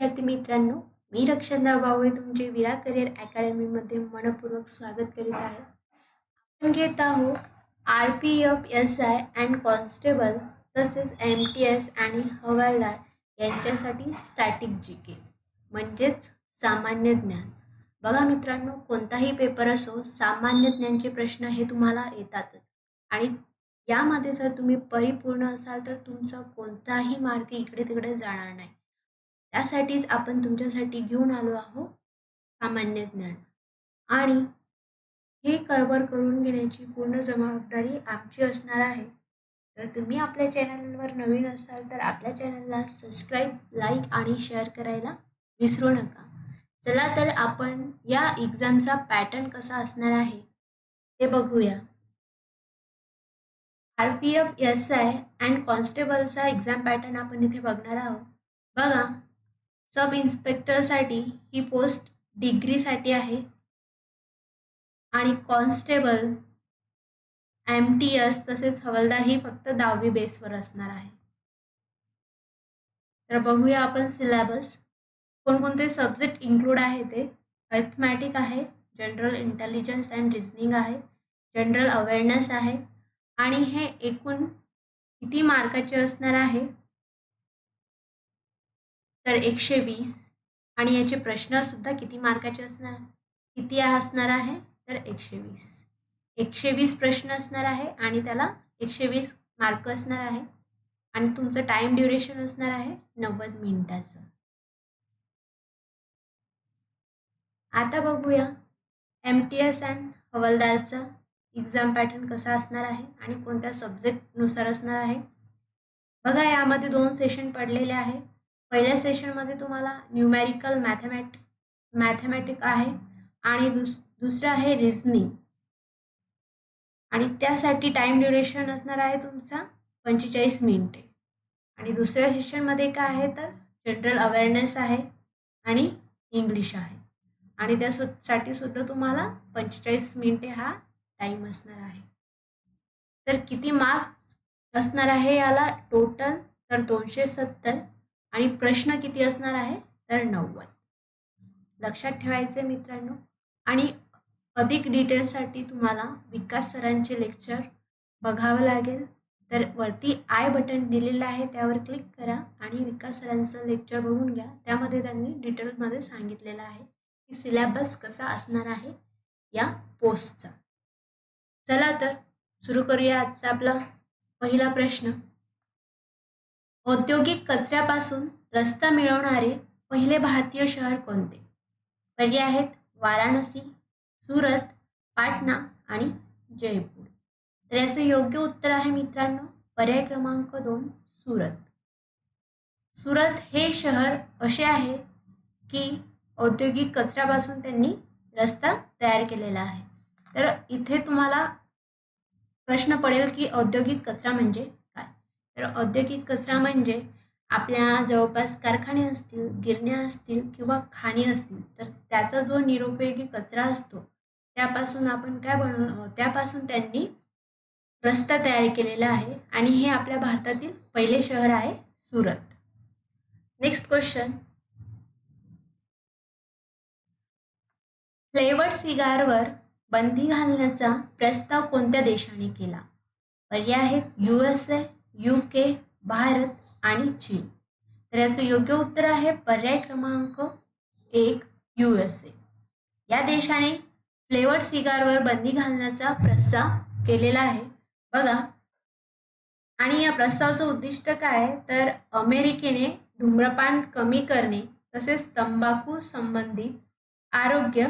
विद्यार्थी मित्रांनो मी रक्षंदा भावे तुमचे विरा करिअर अकॅडमीमध्ये मनपूर्वक स्वागत करीत आहे. आपण घेत आहोत R P F S I and constable तसेच एम टी एस आणि हवालदार यांच्यासाठी स्टॅटिक जी के म्हणजेच सामान्य ज्ञान. बघा मित्रांनो कोणताही पेपर असो सामान्य ज्ञानचे प्रश्न हे तुम्हाला येतातच. आणि यामध्ये जर तुम्ही परिपूर्ण असाल तर तुमचा कोणताही मार्ग इकडे तिकडे जाणार नाही. त्यासाठीच आपण तुमच्यासाठी घेऊन आलो आहोत सामान्य ज्ञान. आणि हे कव्हर करून घेण्याची पूर्ण जबाबदारी आमची असणार आहे. तर तुम्ही आपल्या चॅनलवर नवीन असाल तर आपल्या चॅनलला सबस्क्राईब लाईक आणि शेअर करायला विसरू नका. चला तर आपण या एक्झामचा पॅटर्न कसा असणार आहे ते बघूया. R P F S I and कॉन्स्टेबलचा exam pattern आपण इथे बघणार आहोत. बघा सब इन्स्पेक्टरसाठी ही पोस्ट डिग्रीसाठी आहे. आणि कॉन्स्टेबल एम टी एस तसेच हवालदार ही फक्त दहावी बेसवर असणार आहे. तर बघूया आपण सिलेबस कोणकोणते सब्जेक्ट इन्क्लूड आहे ते? अर्थमॅटिक आहे जनरल इंटेलिजन्स अँड रिझनिंग आहे जनरल अवेअरनेस आहे. आणि हे एकूण किती मार्काचे असणार आहे? तर एकशे वीस. आणि याचे प्रश्न सुद्धा किती मार्काचे असणार? किती असणार आहे? तर एकशे वीस. एकशे वीस प्रश्न असणार आहे आणि त्याला एकशे वीस मार्क असणार आहे. आणि तुमचं टाइम ड्युरेशन असणार आहे नव्वद मिनिटाचं. आता बघूया. एम टी एस अँड हवालदारचा एक्झाम पॅटर्न कसा असणार आहे आणि कोणत्या सब्जेक्टनुसार असणार आहे? बघा यामध्ये दोन सेशन पडलेले आहे पहिल्या सेशनमध्ये तुम्हाला न्यूमॅरिकल मॅथमॅट मॅथमॅटिक आहे आणि दुस दुसरं आहे रिझनिंग आणि त्यासाठी टाइम ड्युरेशन असणार आहे तुमचा पंचेचाळीस मिनिटे आणि दुसऱ्या सेशनमध्ये काय आहे तर जनरल अवेअरनेस आहे आणि इंग्लिश आहे. आणि त्यासाठी सुद्धा तुम्हाला पंचेचाळीस मिनिटे हा टाईम असणार आहे. तर किती मार्क्स असणार आहे याला टोटल तर दोनशे सत्तर. आणि प्रश्न किती असणार आहे? तर नव्वद. लक्षात ठेवायचे मित्रांनो. आणि अधिक डिटेल्ससाठी तुम्हाला विकास सरांचे लेक्चर बघावं लागेल. तर वरती आय बटन दिलेलं आहे त्यावर क्लिक करा आणि विकास सरांचं लेक्चर बघून घ्या. त्यामध्ये त्यांनी डिटेलमध्ये सांगितलेलं आहे की सिलेबस कसा असणार आहे या पोस्टचा. चला तर सुरू करूया आजचा आपला पहिला प्रश्न. औद्योगिक कचऱ्यापासून रस्ता मिळवणारे पहिले भारतीय शहर कोणते? पर्याय आहेत वाराणसी सुरत पाटणा आणि जयपूर. तर याचं योग्य उत्तर आहे मित्रांनो पर्याय क्रमांक दोन सुरत. सुरत हे शहर असे आहे की औद्योगिक कचऱ्यापासून त्यांनी रस्ता तयार केलेला आहे. तर इथे तुम्हाला प्रश्न पडेल की औद्योगिक कचरा म्हणजे तर औद्योगिक कचरा म्हणजे आपल्या जवळपास कारखाने असतील गिरण्या असतील किंवा खाणी असतील तर त्याचा जो निरुपयोगी कचरा असतो त्यापासून आपण काय बनव त्यापासून त्यांनी रस्ता तयार केलेला आहे आणि हे आपल्या भारतातील पहिले शहर आहे सुरत. नेक्स्ट क्वेश्चन फ्लेवर्ड सिगारवर बंदी घालण्याचा प्रस्ताव कोणत्या देशाने केला? पर्याय आहेत U S A UK Bharat आणि चीन. तर याचं योग्य उत्तर आहे पर्याय क्रमांक एक युएसए या देशाने फ्लेवर्ड सिगारवर बंदी घालण्याचा प्रस्ताव केलेला आहे. बघा. आणि या प्रस्तावाचं उद्दिष्ट काय तर अमेरिकेने धूम्रपान कमी करणे तसेच तंबाखू संबंधित आरोग्य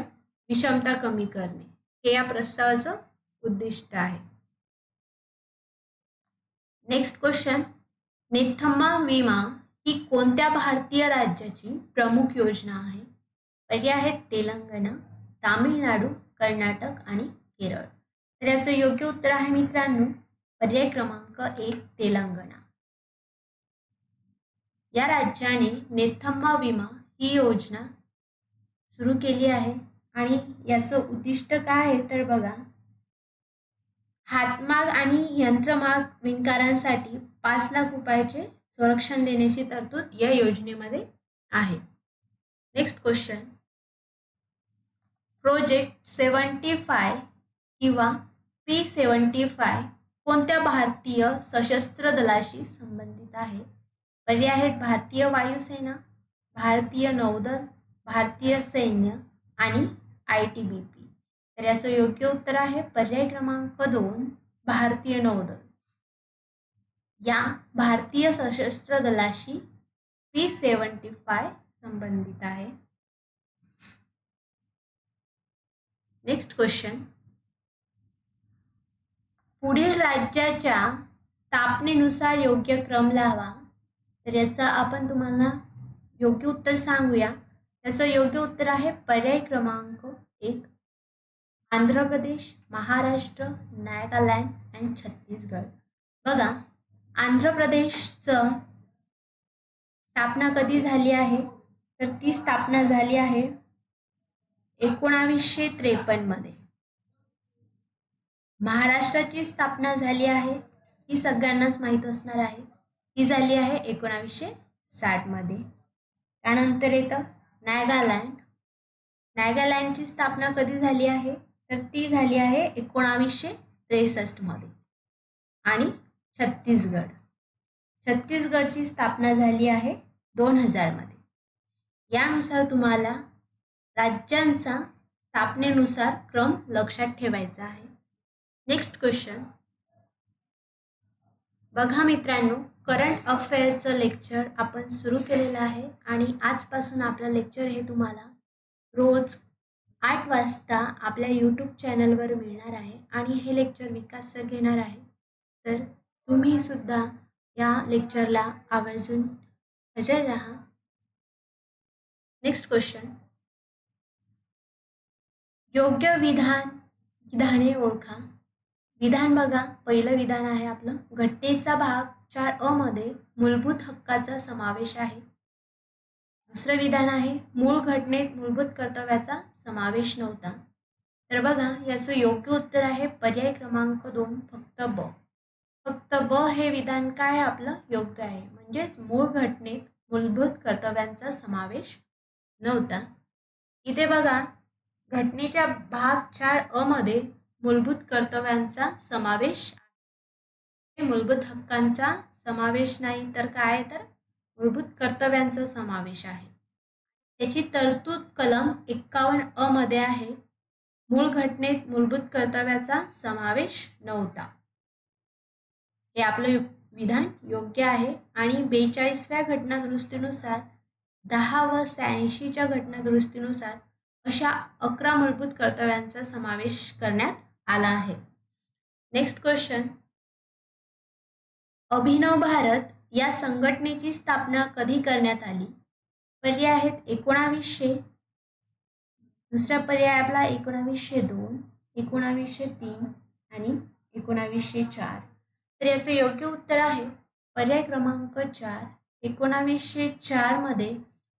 विषमता कमी करणे. हे या प्रस्तावाचं उद्दिष्ट आहे. नेक्स्ट क्वेश्चन निथम्मा विमा ही कोणत्या भारतीय राज्याची प्रमुख योजना आहे? पर्याय आहेत तेलंगणा तामिळनाडू कर्नाटक आणि केरळ. तर याचं योग्य उत्तर आहे मित्रांनो पर्याय क्रमांक एक तेलंगणा. या राज्याने नेथम्मा विमा ही योजना सुरू केली आहे. आणि याचं उद्दिष्ट काय आहे? तर बघा हातमाग आणि यंत्रमाग विणकारांसाठी पाच लाख रुपयाचे संरक्षण देण्याची तरतूद या योजनेमध्ये आहे. Next question project seventy five किंवा पी सेवन्टी फाय कोणत्या भारतीय सशस्त्र दलाशी संबंधित आहे? पर्याय आहेत भारतीय वायुसेना भारतीय नौदल भारतीय सैन्य आणि आय टी बी पी तर याचं योग्य उत्तर आहे पर्याय क्रमांक दोन भारतीय नौदल. या भारतीय सशस्त्र दलाशी पी सेवन्टी फाय संबंधित आहे. नेक्स्ट क्वेश्चन पुढील राज्याच्या स्थापनेनुसार योग्य क्रम लावा. तर याचं आपण तुम्हाला योग्य उत्तर सांगूया. त्याचं योग्य उत्तर आहे पर्याय क्रमांक एक आंध्र प्रदेश महाराष्ट्र नागालँड अँड छत्तीसगड. बघा आंध्र प्रदेशचं स्थापना कधी झाली आहे? तर ती स्थापना झाली आहे एकोणावीसशे त्रेपन्नमध्ये. महाराष्ट्राची स्थापना झाली आहे ही सगळ्यांनाच माहीत असणार आहे. ती झाली आहे एकोणावीसशे साठमध्ये. त्यानंतर येतं नागालँड. नागालँडची स्थापना कधी झाली आहे? तर ती झाली आहे एकोणावीसशे त्रेसष्टमध्ये आणि छत्तीसगड. छत्तीसगडची स्थापना झाली आहे दोन हजारमध्ये यानुसार तुम्हाला राज्यांचा स्थापनेनुसार क्रम लक्षात ठेवायचा आहे. नेक्स्ट क्वेश्चन बघा मित्रांनो करंट अफेअरचं लेक्चर आपण सुरू केलेलं आहे आणि आजपासून आपलं लेक्चर हे तुम्हाला रोज आठ वाजता आपल्या यूट्यूब चॅनलवर मिळणार आहे आणि हे लेक्चर विकास सर घेणार आहे? तर तुम्ही सुद्धा या लेक्चरला आवर्जून हजर राहा. नेक्स्ट क्वेश्चन योग्य विधान विधाने ओळखा. विधान बघा पहिलं विधान आहे आपलं. घटनेचा भाग चार अ मध्ये मूलभूत हक्काचा समावेश आहे. दुसरं विधान आहे मूळ घटनेत मूलभूत कर्तव्याचा समावेश नव्हता. तर बघा याचं योग्य उत्तर आहे पर्याय क्रमांक दोन फक्त ब. फक्त ब हे विधान काय आपलं? योग्य आहे. म्हणजेच मूळ घटनेत मूलभूत कर्तव्यांचा समावेश नव्हता. इथे बघा घटनेच्या भाग चार अ मध्ये मूलभूत कर्तव्यांचा समावेश मूलभूत हक्कांचा समावेश नाही तर काय तर? मूलभूत कर्तव्यांचा समावेश आहे. त्याची तरतूद कलम एक्कावन्न अ मध्ये आहे. मूळ घटनेत मूलभूत कर्तव्याचा समावेश नव्हता. हे आपलं विधान योग्य आहे आणि बेचाळीसव्या घटनादुरुस्तीनुसार दहा व शहाऐंशीच्या घटनादुरुस्तीनुसार अशा अकरा मूलभूत कर्तव्यांचा समावेश करण्यात आला आहे. नेक्स्ट क्वेश्चन अभिनव भारत या संघटनेची स्थापना कधी करण्यात आली? पर्याय आहेत एकोणावीसशे दुसरा पर्याय आपला एकोणावीसशे दोन एकोणावीसशे तीन आणि एकोणावीसशे चार. तर याचं योग्य उत्तर आहे पर्याय क्रमांक चार. एकोणावीसशे चारमध्ये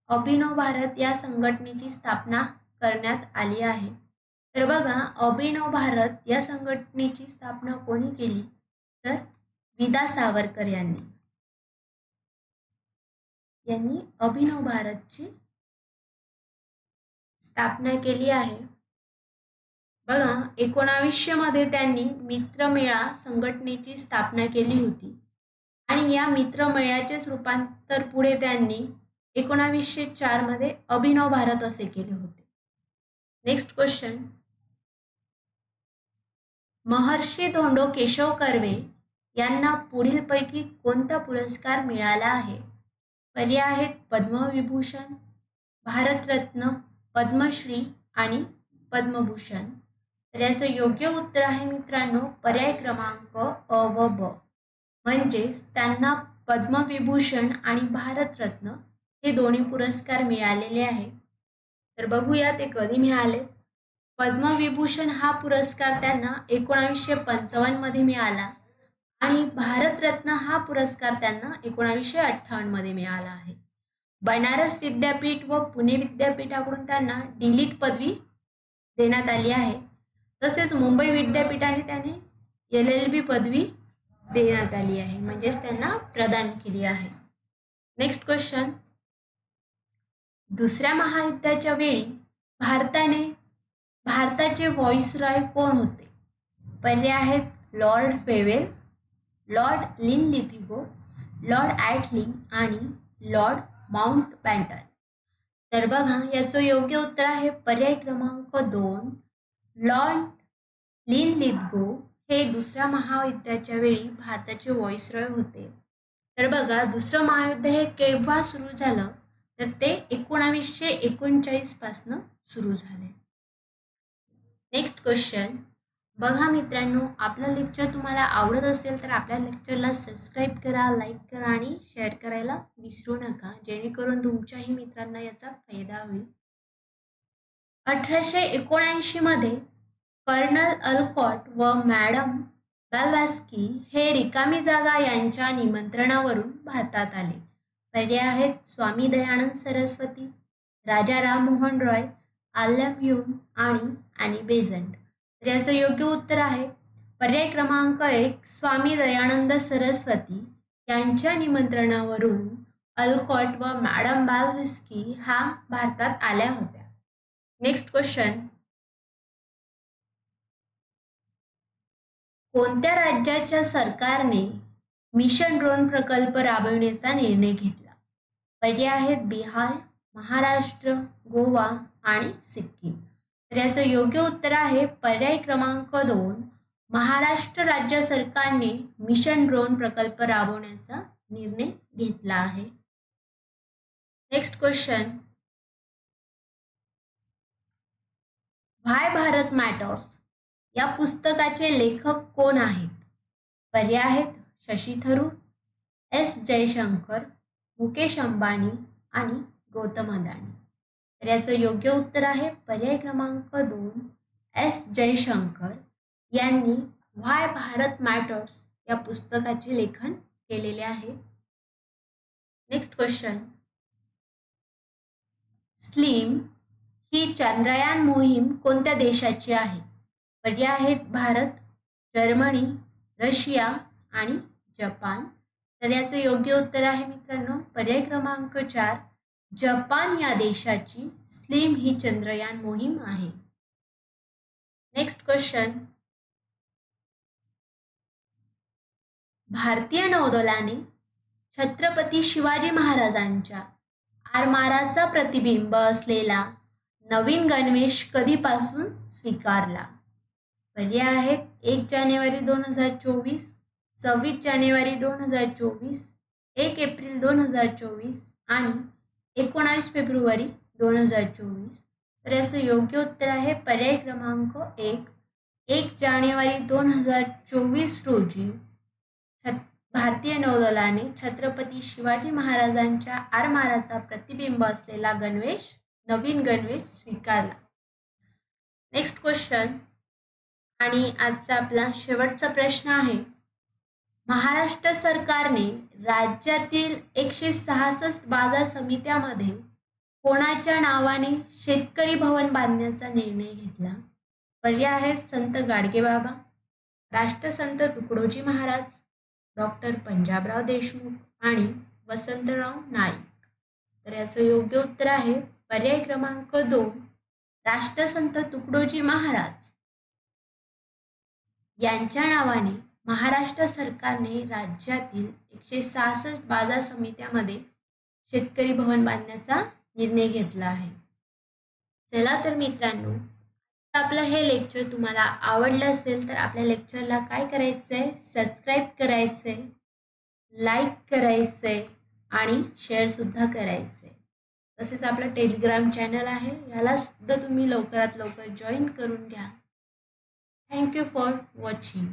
अभिनव भारत या संघटनेची स्थापना करण्यात आली आहे. तर बघा अभिनव भारत या संघटनेची स्थापना कोणी केली? तर विदा सावरकर यांनी. यांनी अभिनव भारतची स्थापना केली आहे. बघा एकोणावीसशे मध्ये त्यांनी मित्रमेळा संघटनेची स्थापना केली होती. आणि या मित्रमेळ्याचेच रूपांतर पुढे त्यांनी एकोणावीसशे चारमध्ये अभिनव भारत असे केले होते. नेक्स्ट क्वेश्चन महर्षी धोंडो केशव कर्वे यांना पुढीलपैकी कोणता पुरस्कार मिळाला आहे? पर्याय आहेत पद्मविभूषण भारतरत्न पद्मश्री आणि पद्मभूषण. तर याचं योग्य उत्तर आहे मित्रांनो पर्याय क्रमांक अ व ब. म्हणजेच त्यांना पद्मविभूषण आणि भारतरत्न हे दोन्ही पुरस्कार मिळालेले आहे. तर बघूया ते कधी मिळाले. पद्मविभूषण हा पुरस्कार त्यांना एकोणावीसशे पंचावन्नमध्ये मिळाला. आणि भारतरत्न हा पुरस्कार त्यांना एकोणावीसशे अठ्ठावन्नमध्ये मिळाला आहे. बनारस विद्यापीठ व पुणे विद्यापीठाकडून त्यांना डिलीट पदवी देण्यात आली आहे. तसेच मुंबई विद्यापीठाने त्याने एल एल बी पदवी देण्यात आली आहे. म्हणजेच त्यांना प्रदान केली आहे. नेक्स्ट क्वेश्चन दुसऱ्या महायुद्धाच्या वेळी भारताने भारताचे व्हॉइसरॉय कोण होते? पहिले आहेत लॉर्ड पेवेल लॉर्ड लिन लिथिगो हो, लॉर्ड ॲटलिंग आणि लॉर्ड माउंट बँटन तर बघा याचं योग्य उत्तर आहे पर्याय क्रमांक दोन. लॉर्ड लिन लिथगो हे दुसऱ्या महायुद्धाच्या वेळी भारताचे व्हॉइसरॉय होते. तर बघा दुसरं महायुद्ध हे केव्हा सुरू झालं? तर ते एकोणावीसशे एकोणचाळीस पासनं सुरू झाले. Next question. बघा मित्रांनो आपलं लेक्चर तुम्हाला आवडत असेल तर आपल्या लेक्चरला सबस्क्राईब करा लाईक करा आणि शेअर करायला विसरू नका जेणेकरून तुमच्याही मित्रांना याचा फायदा होईल. अठराशे एकोणऐंशी मध्ये कर्नल अल्कॉट व मॅडम बॅलॅस्की हे रिकामी जागा यांच्या निमंत्रणावरून भारतात आले. पर्याय आहेत स्वामी दयानंद सरस्वती राजा राममोहन रॉय आल्यम ह्यूम आणि आणि बेझंट तर याचं योग्य उत्तर आहे. पर्याय क्रमांक एक स्वामी दयानंद सरस्वती यांच्या निमंत्रणावरून अल्कॉट व मॅडम बालविस्की हा भारतात आल्या होत्या. नेक्स्ट क्वेश्चन कोणत्या राज्याच्या सरकारने मिशन ड्रोन प्रकल्प राबविण्याचा निर्णय घेतला? पर्याय आहेत बिहार महाराष्ट्र गोवा आणि सिक्कीम. तर याचं योग्य उत्तर आहे पर्याय क्रमांक दोन महाराष्ट्र राज्य सरकारने मिशन ड्रोन प्रकल्प राबवण्याचा निर्णय घेतला आहे. Next question why Bharat matters? या पुस्तकाचे लेखक कोण आहेत? पर्याय आहेत शशी थरूर एस जयशंकर मुकेश अंबानी आणि गौतम अदानी. तर याचं योग्य उत्तर आहे. पर्याय क्रमांक दोन एस. जयशंकर यांनी व्हाय भारत मॅटर्स या पुस्तकाचे लेखन केलेले आहे. Next question. स्लीम ही चंद्रयान मोहीम कोणत्या देशाची आहे? पर्याय आहेत भारत जर्मनी रशिया आणि जपान. तर याचं योग्य उत्तर आहे मित्रांनो. पर्याय क्रमांक चार जपान या देशाची स्लिम ही चंद्रयान मोहीम आहे. नेक्स्ट क्वेश्चन भारतीय नौदलाने छत्रपती शिवाजी महाराजांच्या आरमाराचा प्रतिबिंब असलेला नवीन गणवेश कधीपासून स्वीकारला? पर्याय आहेत एक जानेवारी दोन हजार चोवीस सव्वीस जानेवारी दोन हजार चोवीस एक एप्रिल दोन हजार चोवीस आणि एकोणावीस फेब्रुवारी दोन हजार चोवीस. तर याचं योग्य उत्तर आहे पर्याय क्रमांक एक. एक जानेवारी दोन हजार चोवीस रोजी छत भारतीय नौदलाने छत्रपती शिवाजी महाराजांच्या आरमाराचा प्रतिबिंब असलेला गणवेश नवीन गणवेश स्वीकारला. नेक्स्ट क्वेश्चन आणि आजचा आपला शेवटचा प्रश्न आहे. महाराष्ट्र सरकारने राज्यातील एकशे सहासष्ट बाजार समित्यामध्ये कोणाच्या नावाने शेतकरी भवन बांधण्याचा निर्णय घेतला? पर्याय आहेत संत गाडगेबाबा राष्ट्रसंत तुकडोजी महाराज डॉक्टर पंजाबराव देशमुख आणि वसंतराव नाईक. तर याचं योग्य उत्तर आहे पर्याय क्रमांक दोन राष्ट्रसंत तुकडोजी महाराज. यांच्या नावाने महाराष्ट्र सरकारने राज्यातील एकशे सहासष्ट बाजार समित्यामध्ये शेतकरी भवन बांधण्याचा निर्णय घेतला आहे. चला तर मित्रांनो आपलं हे लेक्चर तुम्हाला आवडलं असेल तर आपल्या लेक्चरला काय करायचं आहे सबस्क्राईब करायचं आहे लाईक करायचं आहे आणि शेअरसुद्धा करायचं आहे तसेच आपलं टेलिग्राम चॅनल आहे याला सुद्धा तुम्ही लवकरात लवकर जॉईन करून घ्या. Thank you for watching.